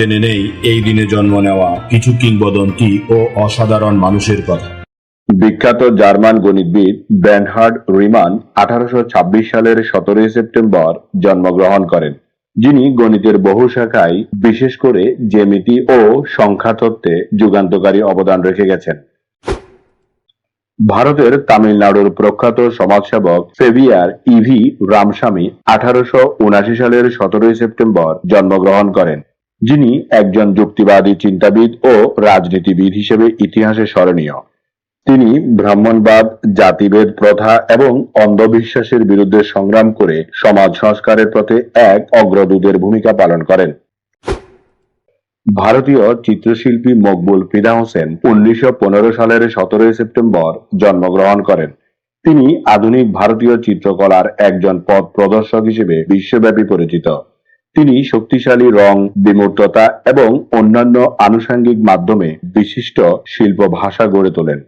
জেনে নেই, এই দিনে জন্ম নেওয়া কিছু কিংবদন্তি ও অসাধারণ মানুষের কথা। বিখ্যাত জার্মান গণিতবিদ ব্যানহার্ড রিমান আঠারোশো সালের সতেরোই সেপ্টেম্বর জন্মগ্রহণ করেন, যিনি গণিতের বহু শাখায় বিশেষ করে জ্যামিতি ও সংখ্যা তত্ত্বে যুগান্তকারী অবদান রেখে গেছেন। ভারতের তামিলনাড়ুর প্রখ্যাত সমাজসেবক ফেভিয়ার ইভি রামস্বামী আঠারোশো সালের সতেরোই সেপ্টেম্বর জন্মগ্রহণ করেন। যিনি একজন যুক্তিবাদী চিন্তাবিদ ও রাজনীতিবিদ হিসেবে ইতিহাসে স্মরণীয়। তিনি ব্রাহ্মণবাদ, জাতিভেদ প্রথা এবং অন্ধবিশ্বাসের বিরুদ্ধে সংগ্রাম করে সমাজ সংস্কারের পথে এক অগ্রদূতের ভূমিকা পালন করেন। ভারতীয় চিত্রশিল্পী মকবুল ফিদা হোসেন উনিশশো পনেরো সালের সতেরোই সেপ্টেম্বর জন্মগ্রহণ করেন। তিনি আধুনিক ভারতীয় চিত্রকলার একজন পথ প্রদর্শক হিসেবে বিশ্বব্যাপী পরিচিত। তিনি শক্তিশালী রং বিমূর্ততা এবং অন্যান্য আনুষঙ্গিক মাধ্যমে বিশিষ্ট শিল্প ভাষা গড়ে তোলেন।